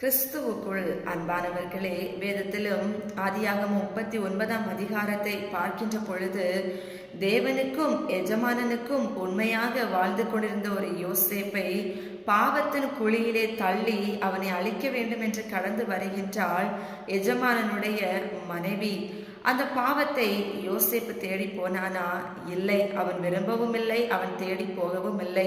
கிறிஸ்துவுக்குள் அன்பானவர்களே வேதத்திலும் ஆதியாக முப்பத்தி ஒன்பதாம் அதிகாரத்தை பார்க்கின்ற பொழுது தேவனுக்கும் எஜமானனுக்கும் உண்மையாக வாழ்ந்து கொண்டிருந்த ஒரு யோசேப்பை பாவத்தின் குழியிலே தள்ளி அவனை அழிக்க வேண்டும் என்று கடந்து வருகின்றாள் எஜமானனுடைய மனைவி. அந்த பாவத்தை யோசிப்பு தேடி போனானா? இல்லை அவன் விரும்பவும் இல்லை அவன் தேடி போகவும் இல்லை.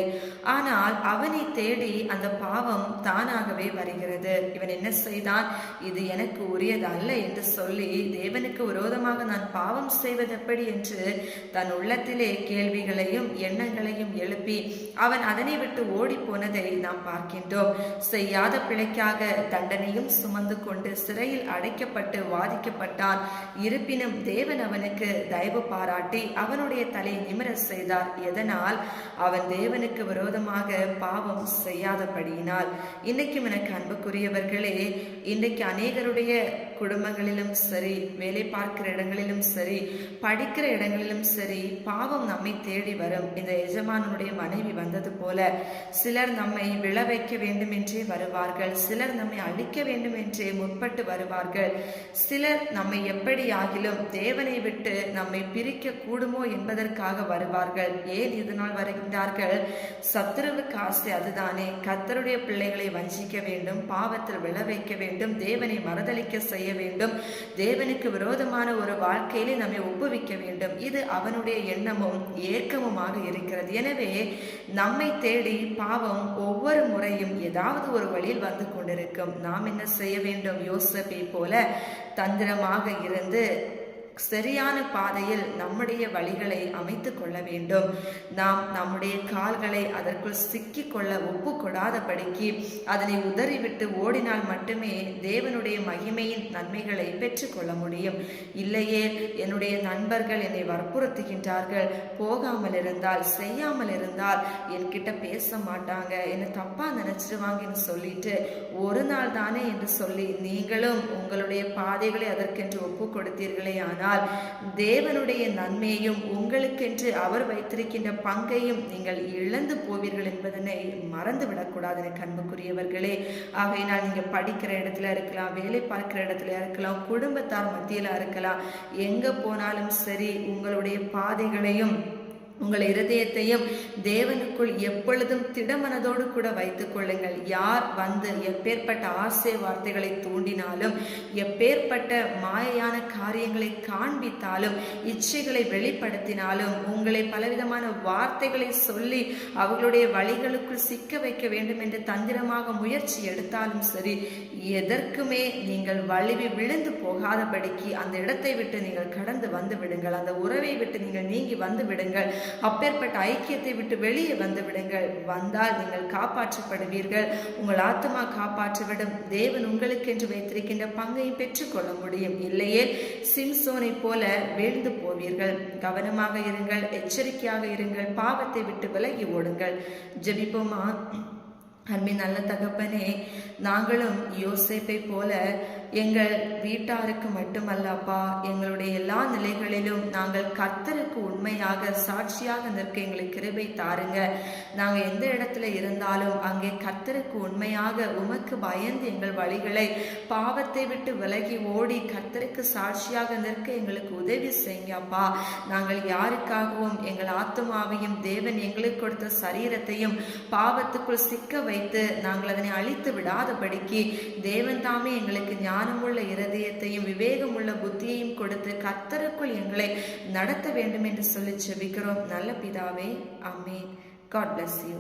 ஆனால் அவனை தேடி அந்த பாவம் தானாகவே வருகிறது. இவன் என்ன செய்தான்? இது எனக்கு உரியது? அல்ல என்று சொல்லி தேவனுக்கு விரோதமாக நான் பாவம் செய்வது எப்படி என்று தன் உள்ளத்திலே கேள்விகளையும் எண்ணங்களையும் எழுப்பி அவன் அதனை விட்டு ஓடி போனதை நாம் பார்க்கின்றோம். செய்யாத பிழைக்காக தண்டனையும் சுமந்து கொண்டு சிறையில் அடைக்கப்பட்டு வாதிக்கப்பட்டான். இரு இருப்பினும் தேவன் அவனுக்கு தயவு பாராட்டி அவனுடைய தலை நிமிர செய்தார். எதனால்? அவன் தேவனுக்கு விரோதமாக பாவம் செய்யாதபடியினால். இன்னைக்கும் எனக்கு அன்புக்குரியவர்களே இன்னைக்கு அநேகருடைய குடும்பங்களிலும் சரி வேலை பார்க்கிற இடங்களிலும் சரி படிக்கிற இடங்களிலும் சரி பாவம் நம்மை தேடி வரும். இந்த எஜமானுடைய மனைவி வந்தது போல சிலர் நம்மை விழ வைக்க வேண்டும் என்றே வருவார்கள். சிலர் நம்மை அழிக்க வேண்டும் என்றே முற்பட்டு வருவார்கள். சிலர் நம்மை எப்படியாக ஆகிலும் தேவனை விட்டு நம்மை பிரிக்க கூடுமோ என்பதற்காக வருவார்கள். ஏன் இதனால் வருகின்றார்கள்? சத்துருவுக்கு ஆசை அதுதானே. கத்தருடைய பிள்ளைகளை வஞ்சிக்க வேண்டும் பாவத்தில் விழ வைக்க வேண்டும் தேவனை மறுதளிக்க செய்ய வேண்டும். தேவனுக்கு விரோதமான ஒரு வாழ்க்கையிலே நம்மை ஒப்புவிக்க வேண்டும். இது அவனுடைய எண்ணமும் ஏக்கமுமாக இருக்கிறது. எனவே நம்மை தேடி பாவம் ஒவ்வொரு முறையும் ஏதாவது ஒரு வழியில் வந்து கொண்டிருக்கும். நாம் என்ன செய்ய வேண்டும்? யோசப்பை போல தந்திரமாக இருந்து சரியான பாதையில் நம்முடைய வழிகளை அமைத்து கொள்ள வேண்டும். நாம் நம்முடைய கால்களை அதற்குள் சிக்கிக் கொள்ள ஒப்பு அதனை உதறிவிட்டு ஓடினால் மட்டுமே தேவனுடைய மகிமையின் நன்மைகளை பெற்றுக்கொள்ள முடியும். இல்லையே என்னுடைய நண்பர்கள் என்னை வற்புறுத்துகின்றார்கள். போகாமல் இருந்தால் செய்யாமல் இருந்தால் என்கிட்ட பேச மாட்டாங்க. என்னை தப்பா நினைச்சிருவாங்கன்னு சொல்லிட்டு ஒரு நாள் தானே என்று சொல்லி நீங்களும் உங்களுடைய பாதைகளை அதற்கென்று ஒப்பு கொடுத்தீர்களே ஆனால் ஆனால் தேவனுடைய நன்மையையும் உங்களுக்கென்று அவர் வைத்திருக்கின்ற பங்கையும் நீங்கள் இழந்து போவீர்கள் என்பதனை மறந்து விடக்கூடாது எனக்கு அன்புக்குரியவர்களே. ஆகையினால் நீங்கள் படிக்கிற இடத்துல இருக்கலாம் வேலை பார்க்கிற இடத்துல இருக்கலாம் குடும்பத்தார் மத்தியில் இருக்கலாம் எங்கே போனாலும் சரி உங்களுடைய பாதைகளையும் உங்கள் இருதயத்தையும் தேவனுக்குள் எப்பொழுதும் திடமனதோடு கூட வைத்துக் கொள்ளுங்கள். யார் வந்து எப்பேற்பட்ட ஆசை வார்த்தைகளை தூண்டினாலும் எப்பேற்பட்ட மாயையான காரியங்களை காண்பித்தாலும் இச்சைகளை வெளிப்படுத்தினாலும் உங்களை பலவிதமான வார்த்தைகளை சொல்லி அவர்களுடைய வழிகளுக்குள் சிக்க வைக்க வேண்டும் என்று தந்திரமாக முயற்சி எடுத்தாலும் சரி எதற்குமே நீங்கள் வலிவி விழுந்து போகாதபடிக்கு அந்த இடத்தை விட்டு நீங்கள் கடந்து வந்து விடுங்கள். அந்த உறவை விட்டு நீங்கள் நீங்கி வந்து விடுங்கள். அப்பேற்பட்ட ஐக்கியத்தை விட்டு வெளியே வந்து விடுங்கள். வந்தால் நீங்கள் காப்பாற்றப்படுவீர்கள். உங்கள் ஆத்மா காப்பாற்றிவிடும். தேவன் உங்களுக்கென்று வைத்திருக்கின்ற பங்கை பெற்றுக்கொள்ள முடியும். இல்லையே சிம்சோனை போல வீழ்ந்து போவீர்கள். கவனமாக இருங்கள் எச்சரிக்கையாக இருங்கள் பாவத்தை விட்டு விலகி ஓடுங்கள். ஜபிப்போமா? அன்பின் நல்ல தகப்பனே நாங்களும் யோசிப்பை போல எங்கள் வீட்டாருக்கு மட்டுமல்ல அப்பா. எங்களுடைய எல்லா நிலைகளிலும் நாங்கள் கர்த்தருக்கு உண்மையாக சாட்சியாக நிற்க எங்களுக்கு கிருபை தாருங்க. நாங்கள் எந்த இடத்துல இருந்தாலும் அங்கே கர்த்தருக்கு உண்மையாக உமக்கு பயந்து எங்கள் வழிகளை பாவத்தை விட்டு விலகி ஓடி கர்த்தருக்கு சாட்சியாக நிற்க எங்களுக்கு உதவி செய்யுங்க அப்பா. நாங்கள் யாருக்காகவும் எங்கள் ஆத்மாவையும் தேவன் எங்களுக்கு கொடுத்த சரீரத்தையும் பாவத்துக்குள் சிக்க வைத்து நாங்கள் அதனை அழித்து விடாதபடிக்கு தேவன் தாமே எங்களுக்கு ஞானமுள்ள இருதயத்தையும் விவேகமுள்ள புத்தியையும் கொடுத்து கத்தருக்குள் எங்களை நடத்த வேண்டும் என்று சொல்லி செபிக்கிறோம். நல்ல பிதாவே அம்மே காட் பிளஸ் யூ